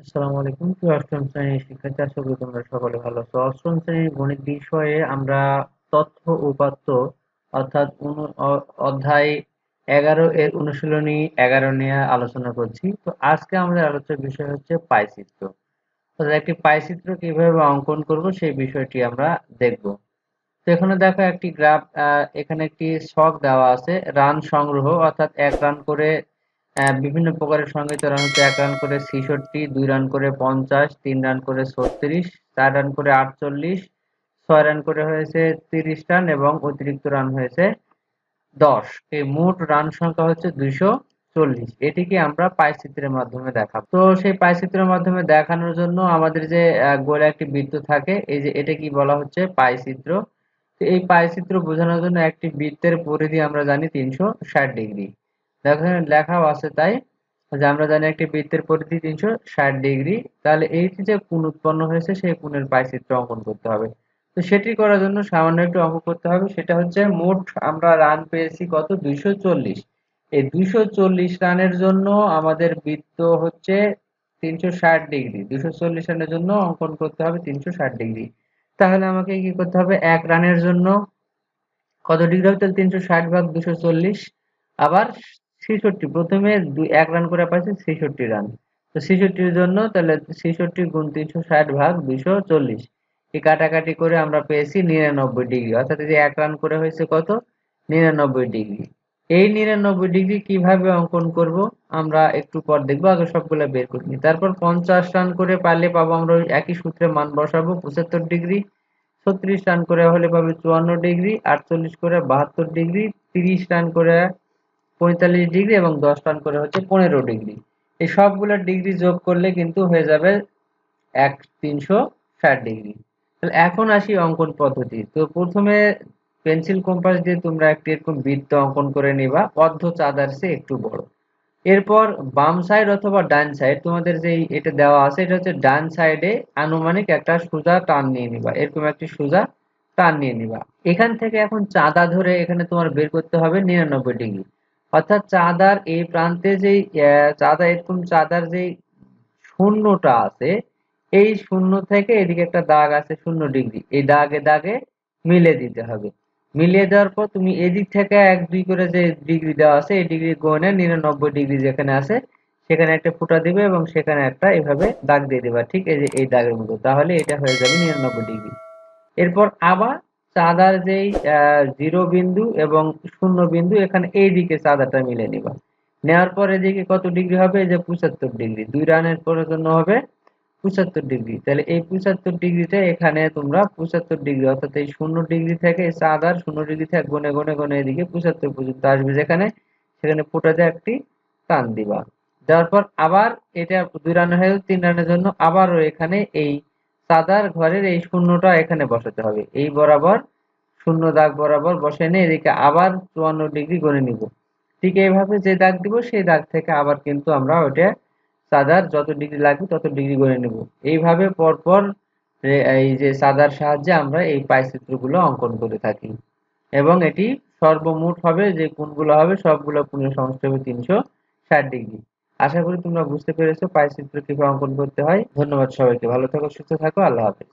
আসসালামু আলাইকুম। প্রিয় অষ্টম শ্রেণির শিক্ষার্থী, আশা করি তোমরা সকলে ভালো আছো। অষ্টম শ্রেণির গণিত বিষয়ে আমরা তথ্য উপাত্ত অর্থাৎ অধ্যায় এগারো এর অনুশীলনী এগারো নিয়ে আলোচনা করছি। তো আজকে আমাদের আলোচ্য বিষয় হচ্ছে পাইচিত্র একটি পাইচিত্র কীভাবে অঙ্কন করব সেই বিষয়টি আমরা দেখব। তো এখানে দেখো একটি গ্রাফ এখানে একটি শখ দেওয়া আছে, রান সংগ্রহ, অর্থাৎ এক রান করে বিভিন্ন প্রকারের সঙ্গে রান হচ্ছে এক রান করে ছেষট্টি, দুই রান করে পঞ্চাশ, তিন রান করে ছত্রিশ, চার রান করে আটচল্লিশ, ছয় রান করে হয়েছে তিরিশ রান এবং অতিরিক্ত রান হয়েছে দশ। এই মোট রান সংখ্যা হচ্ছে দুইশো চল্লিশ। এটিকে আমরা পাইচিত্রের মাধ্যমে দেখাবো? তো সেই পাইচিত্রের মাধ্যমে দেখানোর জন্য আমাদের যে গোলে একটি বৃত্ত থাকে, এই যে এটা কি বলা হচ্ছে পাইচিত্র? এই পাইচিত্র বোঝানোর জন্য একটি বৃত্তের পরিধি আমরা জানি তিনশো ষাট ডিগ্রি। লেখাও আছে তাই যে আমরা জানি একটি বৃত্তের পরিধি তিনশো ষাট ডিগ্রি। তাহলে এই যে কোণ উৎপন্ন হয়েছে, সেই কোণের পাইচিত্র অঙ্কন করতে হবে। তো সেটি করার জন্য সামান্য একটু অঙ্ক করতে হবে। সেটা হচ্ছে মোট আমরা রান পেয়েছি কত? দুইশো চল্লিশ। এই দুইশো চল্লিশ রানের জন্য আমাদের বৃত্ত হচ্ছে তিনশো ষাট ডিগ্রি। দুশো চল্লিশ রানের জন্য অঙ্কন করতে হবে তিনশো ষাট ডিগ্রি। তাহলে আমাকে কি করতে হবে? এক রানের জন্য কত ডিগ্রি হবে? তাহলে তিনশো ষাট ভাগ দুশো চল্লিশ। আবার ছেষট্টি। প্রথমে এক রান করে পাইছে, ছেষট্টি রান তো ছেষট্টির জন্য তাহলে ছেষট্টি গুণ তিনশো ষাট ভাগ দুইশো চল্লিশ। এই কাটাকাটি করে আমরা পেয়েছি নিরানব্বই ডিগ্রি। অর্থাৎ যে এক রান করে হয়েছে কত? নিরানব্বই ডিগ্রি। এই নিরানব্বই ডিগ্রি কীভাবে অঙ্কন করব? আমরা একটু পর দেখব, আগে সবগুলো বের করে নিই। তারপর পঞ্চাশ রান করে পারলে পাবো আমরা একই সূত্রে মান বসাবো, পঁচাত্তর ডিগ্রি। ছত্রিশ রান করে হলে পাবে চুয়ান্ন ডিগ্রি। আটচল্লিশ করে বাহাত্তর ডিগ্রি। তিরিশ রান করে পঁয়তাল্লিশ ডিগ্রি এবং দশ রান করে হচ্ছে পনেরো ডিগ্রি। এই সবগুলো ডিগ্রি যোগ করলে কিন্তু হয়ে যাবে এক তিনশো ষাট ডিগ্রি। তাহলে এখন আসি অঙ্কন পদ্ধতি। তো প্রথমে পেন্সিল কম্পাস দিয়ে তোমরা একটি এরকম বৃত্ত অঙ্কন করে নিবা, অর্ধ চাঁদার সে একটু বড়। এরপর বাম সাইড অথবা ডান সাইড, তোমাদের যে এটা দেওয়া আছে, এটা হচ্ছে ডান সাইডে আনুমানিক একটা সোজা টান নিয়ে নিবা, এরকম একটি সোজা টান নিয়ে নিবা। এখান থেকে এখন চাঁদা ধরে এখানে তোমার বের করতে হবে নিরানব্বই ডিগ্রি। অর্থাৎ চাঁদার এই প্রান্তে যেই চাঁদা, এরকম চাঁদার যেই শূন্যটা আছে, এই শূন্য থেকে এদিকে একটা দাগ আছে, শূন্য ডিগ্রি। এই দাগে দাগে মিলে দিতে হবে। মিলিয়ে দেওয়ার পর তুমি এদিক থেকে এক দুই করে যে ডিগ্রি দেওয়া আছে, এই ডিগ্রি গণে নিরানব্বই ডিগ্রি যেখানে আছে, সেখানে একটা ফুটা দিবে এবং সেখানে একটা এভাবে দাগ দিয়ে দেবা। ঠিক এই যে এই দাগের মতো। তাহলে এটা হয়ে যাবে নিরানব্বই ডিগ্রি। এরপর আবার চাঁদার যেই জিরো বিন্দু এবং শূন্য বিন্দু, এখানে এই দিকে চাঁদাটা মিলে নিবা। নেওয়ার পর এদিকে কত ডিগ্রি হবে? যে পঁচাত্তর ডিগ্রি। দুই রানের জন্য হবে পঁচাত্তর ডিগ্রি। তাহলে এই পঁচাত্তর ডিগ্রিতে এখানে তোমরা পঁচাত্তর ডিগ্রি, অর্থাৎ এই শূন্য ডিগ্রি থেকে চাঁদার শূন্য ডিগ্রি থেকে গনে গনে গনে এদিকে পঁচাত্তর পর্যন্ত আসবে যেখানে, সেখানে ফোটাতে একটি টান দিবা। দেওয়ার পর আবার এটা দুই রান হয়ে তিন রানের জন্য আবারও এখানে এই সাদার ঘরের এই শূন্যটা এখানে বসাতে হবে। এই বরাবর শূন্য দাগ বরাবর বসে নিয়ে এদিকে আবার চুয়ান্ন ডিগ্রি গণে নিব। ঠিক এইভাবে যে দাগ দিব, সেই দাগ থেকে আবার কিন্তু আমরা ওটা সাদার যত ডিগ্রি লাগবে তত ডিগ্রি গণে নেব। এইভাবে পরপর এই যে সাদার সাহায্যে আমরা এই পাইচিত্রগুলো অঙ্কন করে থাকি। এবং এটি সর্বমোট হবে যে কোনগুলো হবে, সবগুলো কোণের সমষ্টি হবে তিনশো ষাট ডিগ্রি। আশা করি তোমরা বুঝতে পেরেছ পাইচিত্র কীভাবে অঙ্কন করতে হয়। ধন্যবাদ সবাইকে, ভালো থাকো, সুস্থ থাকো, আল্লাহ হাফেজ।